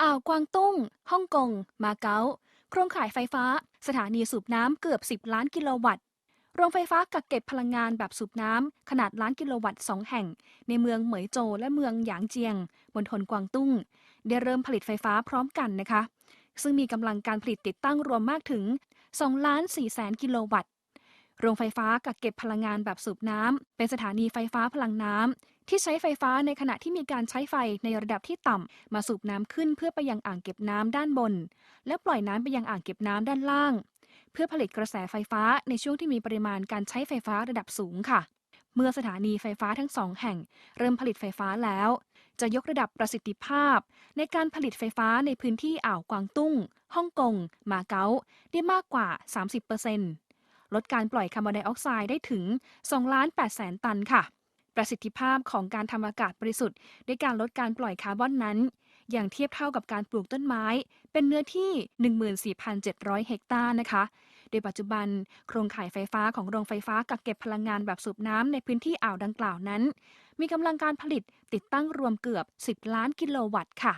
อ่าวกวางตุ้ง ฮ่องกง มาเก๊า โครงข่ายไฟฟ้า สถานีสูบน้ำเกือบ 10 ล้านกิโลวัตต์ โรงไฟฟ้ากักเก็บพลังงานแบบสูบน้ำขนาดล้านกิโลวัตต์2แห่ง ในเมืองเหมยโจวและเมืองหยางเจียงบนทนกวางตุ้ง ได้เริ่มผลิตไฟฟ้าพร้อมกันนะคะ ซึ่งมีกำลังการผลิตติดตั้งรวมมากถึง2ล้าน4แสนกิโลวัตต์ โรงไฟฟ้ากักเก็บพลังงานแบบสูบน้ำเป็นสถานีไฟฟ้าพลังน้ำที่ใช้ไฟฟ้าในขณะที่มีการใช้ไฟในระดับที่ต่ำมาสูบน้ำขึ้นเพื่อไปยังอ่างเก็บน้ำด้านบน และปล่อยน้ำไปยังอ่างเก็บน้ำด้านล่าง เพื่อผลิตกระแสไฟฟ้าในช่วงที่มีปริมาณการใช้ไฟฟ้าระดับสูงค่ะ เมื่อสถานีไฟฟ้าทั้งสองแห่ง เริ่มผลิตไฟฟ้าแล้ว จะยกระดับประสิทธิภาพ ในการผลิตไฟฟ้าในพื้นที่อ่าวกวางตุ้งฮ่องกง มาเก๊าได้มากกว่า 30% ลดการปล่อยคาร์บอนไดออกไซด์ได้ถึง2ล้าน8แสนตันค่ะ ประสิทธิภาพของการทำอากาศบริสุทธิ์ ด้วยการลดการปล่อยคาร์บอนนั้น อย่างเทียบเท่ากับการปลูกต้นไม้ เป็นเนื้อที่ 14,700 เฮกตาร์นะคะโดยปัจจุบันโครงข่ายไฟฟ้าของโรงไฟฟ้ากักเก็บพลังงานแบบสูบน้ำในพื้นที่อ่าวดังกล่าวนั้น มีกำลังการผลิตติดตั้งรวมเกือบ 10 ล้านกิโลวัตต์ค่ะ